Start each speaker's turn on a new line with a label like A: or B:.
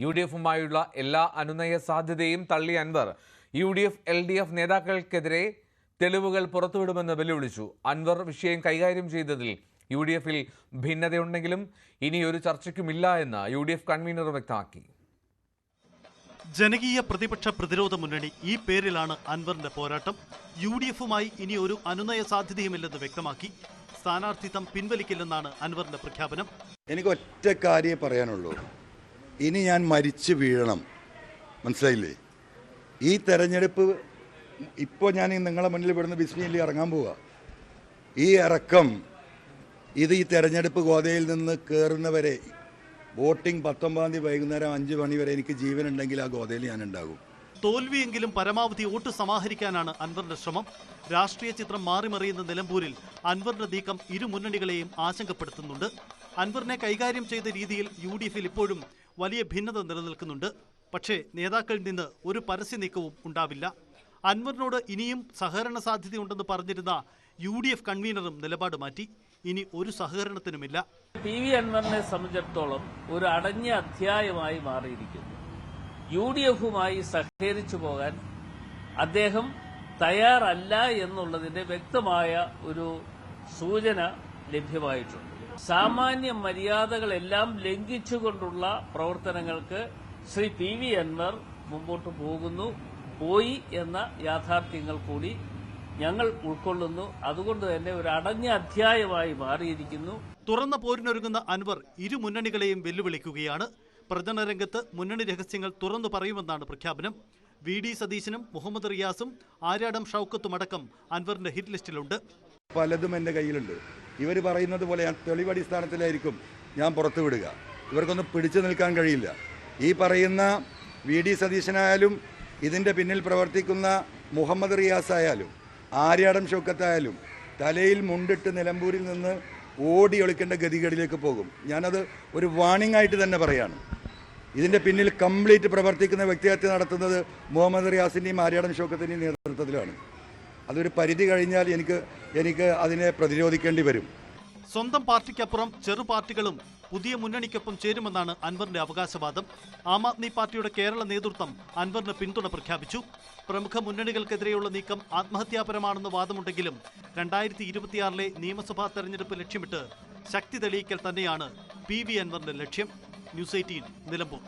A: U D എഫുമായുള്ള എല്ലാ അനുനയ സാധ്യതയും തള്ളി Anvar. U D F L D F നേതാക്കൾക്കെതിരെ തെളിവുകൾ പുറത്തുവിടുമെന്ന് വെല്ലുവിളിച്ചു. അൻവർ വിഷയം കൈകാര്യം ചെയ്തതിൽ യു ഡി എഫിൽ ഭിന്നതയുണ്ടെങ്കിലും ഇനി ഒരു ചർച്ചയ്ക്കുമില്ല എന്ന് യു ഡി എഫ് കൺവീനർ വ്യക്തമാക്കി.
B: ജനകീയ പ്രതിപക്ഷ പ്രതിരോധ മുന്നണി ഈ പേരിലാണ് അൻവറിന്റെ പോരാട്ടം. യു ഡി എഫുമായി ഇനി ഒരു അനുനയ സാധ്യതയുമില്ലെന്ന് വ്യക്തമാക്കി. സ്ഥാനാർത്ഥിത്വം പിൻവലിക്കില്ലെന്നാണ് അൻവറിന്റെ പ്രഖ്യാപനം.
C: എനിക്ക് ഒറ്റ കാര്യം പറയാനുള്ളൂ. ഇനി ഞാൻ മരിച്ചു വീഴണം. മനസ്സിലായില്ലേ? ഈ തെരഞ്ഞെടുപ്പ് ഇപ്പോൾ ഞാൻ നിങ്ങളെ മുന്നിൽ ഇവിടുന്ന് ബിസ്മിയിൽ ഇറങ്ങാൻ പോവുക ഈ ഇറക്കം ഇത് ഈ തെരഞ്ഞെടുപ്പ് ഗോതയിൽ നിന്ന് കയറുന്നവരെ വോട്ടിംഗ് പത്തൊമ്പതാം തീയതി വൈകുന്നേരം അഞ്ച് മണി വരെ എനിക്ക് ജീവനുണ്ടെങ്കിൽ ആ ഗോതയിൽ ഞാൻ ഉണ്ടാകും.
B: തോൽവിയെങ്കിലും പരമാവധി വോട്ട് സമാഹരിക്കാനാണ് അൻവറിന്റെ ശ്രമം. രാഷ്ട്രീയ ചിത്രം മാറിമറിയുന്ന നിലമ്പൂരിൽ അൻവറിന്റെ നീക്കം ഇരു മുന്നണികളെയും ആശങ്കപ്പെടുത്തുന്നുണ്ട്. അൻവറിനെ കൈകാര്യം ചെയ്ത രീതിയിൽ യു ഇപ്പോഴും വലിയ ഭിന്നത നിലനിൽക്കുന്നുണ്ട്. പക്ഷേ നേതാക്കളിൽ നിന്ന് ഒരു പരസ്യ നീക്കവും ഉണ്ടാവില്ല. അൻവറിനോട് ഇനിയും സഹകരണ സാധ്യതയുണ്ടെന്ന് പറഞ്ഞിരുന്ന യു ഡി എഫ് കൺവീനറും നിലപാട് മാറ്റി. ഇനി ഒരു സഹകരണത്തിനുമില്ല.
D: പി വി അൻവറിനെ സംബന്ധിച്ചിടത്തോളം ഒരു അടഞ്ഞ അധ്യായമായി മാറിയിരിക്കുന്നു. യു ഡി എഫുമായി സഹകരിച്ചു പോകാൻ അദ്ദേഹം തയ്യാറല്ല എന്നുള്ളതിന്റെ വ്യക്തമായ ഒരു സൂചന ലഭ്യമായിട്ടുണ്ട്. സാമാന്യ മര്യാദകളെല്ലാം ലംഘിച്ചുകൊണ്ടുള്ള പ്രവർത്തനങ്ങൾക്ക് ശ്രീ പി വി അൻവർ മുമ്പോട്ട് പോകുന്നു. പോയി എന്ന യാഥാർത്ഥ്യങ്ങൾ കൂടി ഞങ്ങൾ ഉൾക്കൊള്ളുന്നു. അതുകൊണ്ട് തന്നെ ഒരു അടഞ്ഞ അധ്യായമായി മാറിയിരിക്കുന്നു.
B: തുറന്ന പോരിനൊരുങ്ങുന്ന അൻവർ ഇരു മുന്നണികളെയും വെല്ലുവിളിക്കുകയാണ്. പ്രചരണ രംഗത്ത് മുന്നണി രഹസ്യങ്ങൾ തുറന്നു പറയുമെന്നാണ് പ്രഖ്യാപനം. വി ഡി സതീശനും മുഹമ്മദ് റിയാസും ആര്യാടം ഷൌക്കത്തുമടക്കം അൻവറിന്റെ ഹിറ്റ് ലിസ്റ്റിലുണ്ട്.
C: പലതും എന്റെ കയ്യിലുണ്ട്. ഇവർ പറയുന്നത് പോലെ ഞാൻ തെളിവടിസ്ഥാനത്തിലായിരിക്കും ഞാൻ പുറത്തു വിടുക. ഇവർക്കൊന്നും പിടിച്ചു നിൽക്കാൻ കഴിയില്ല. ഈ പറയുന്ന വി ഡി സതീശനായാലും ഇതിന്റെ പിന്നിൽ പ്രവർത്തിക്കുന്ന മുഹമ്മദ് റിയാസ് ആയാലും ആര്യാടം ഷൗക്കത്തായാലും തലയിൽ മുണ്ടിട്ട് നിലമ്പൂരിൽ നിന്ന് ഓടി ഒളിക്കേണ്ട ഗതികളിലേക്ക് പോകും. ഞാനത് ഒരു വാണിംഗ് ആയിട്ട് തന്നെ പറയാണ്. ഇതിന്റെ പിന്നിൽ കംപ്ലീറ്റ് പ്രവർത്തിക്കുന്ന വ്യക്തിഹത്യ നടത്തുന്നത് മുഹമ്മദ് റിയാസിന്റെയും ആര്യാടൻ ഷോക്കത്തിന്റെയും നേതൃത്വത്തിലാണ്. അതൊരു പരിധി കഴിഞ്ഞാൽ എനിക്ക് എനിക്ക് അതിനെ പ്രതിരോധിക്കേണ്ടി വരും.
B: സ്വന്തം പാർട്ടിക്കപ്പുറം ചെറു പാർട്ടികളും പുതിയ മുന്നണിക്കൊപ്പം ചേരുമെന്നാണ് അൻവറിന്റെ അവകാശവാദം. ആം ആദ്മി പാർട്ടിയുടെ കേരള നേതൃത്വം അൻവറിന് പിന്തുണ പ്രഖ്യാപിച്ചു. പ്രമുഖ മുന്നണികൾക്കെതിരെയുള്ള നീക്കം ആത്മഹത്യാപരമാണെന്ന് വാദമുണ്ടെങ്കിലും രണ്ടായിരത്തി ഇരുപത്തിയാറിലെ നിയമസഭാ തെരഞ്ഞെടുപ്പ് ലക്ഷ്യമിട്ട് ശക്തി തെളിയിക്കൽ തന്നെയാണ് പി വി അൻവറിന്റെ ലക്ഷ്യം. News Eighteen Nilambur.